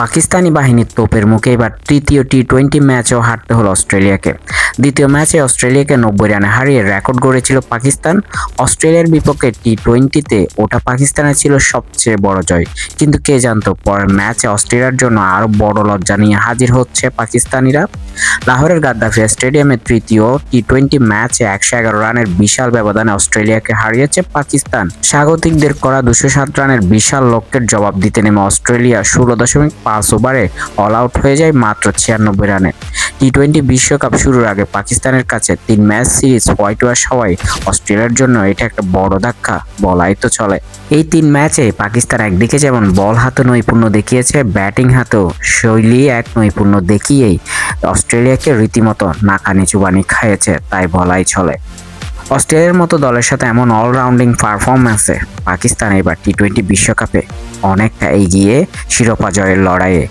পাকিস্তানি বাহিনীর তোপের মুখে এবার তৃতীয় টি টোয়েন্টি ম্যাচেও হারতে হলো অস্ট্রেলিয়াকে। দ্বিতীয় ম্যাচে অস্ট্রেলিয়াকে নব্বই রানে হারিয়ে রেকর্ড গড়েছিল পাকিস্তান। অস্ট্রেলিয়ার বিপক্ষে টি টোয়েন্টিতে ওটা পাকিস্তানের ছিল সবচেয়ে বড় জয়। কিন্তু কে জানতো, পরের ম্যাচে অস্ট্রেলিয়ার জন্য আরও বড় লজ্জা নিয়ে হাজির হচ্ছে পাকিস্তানিরা। লাহোরের গাদ্দাফি স্টেডিয়ামে তৃতীয় টি টোয়েন্টি ম্যাচে একশো এগারো রানের বিশাল ব্যবধানে অস্ট্রেলিয়াকে হারিয়েছে পাকিস্তান। স্বাগতিকদের করা দুশো সাত রানের বিশাল লক্ষ্যের জবাব দিতে নেমে অস্ট্রেলিয়া ষোলো দশমিক পাঁচ ওভারে অল আউট হয়ে যায় মাত্র ছিয়ানব্বই রানে। টি টোয়েন্টি বিশ্বকাপ শুরুর আগে পাকিস্তানের কাছে তিন ম্যাচ সিরিজ হোয়াইট ওয়াশ হওয়ায় অস্ট্রেলিয়ার জন্য এটা একটা বড় ধাক্কা, বলাই তো চলে। এই তিন ম্যাচে পাকিস্তান একদিকে যেমন বল হাতে নৈপুণ্য দেখিয়েছে ব্যাটিং হাতেও শৈলী এক নৈপুণ্য দেখিয়েই অস্ট্রেলিয়াকে রীতিমতো নাকানি চুবানি খাইয়েছে, তাই বলাই চলে। অস্ট্রেলিয়ার মতো দলের সাথে এমন অলরাউন্ডিং পারফরম্যান্সে পাকিস্তান এবার টি টোয়েন্টি বিশ্বকাপে অনেকটা এগিয়ে শিরোপা জয়ের লড়াইয়ে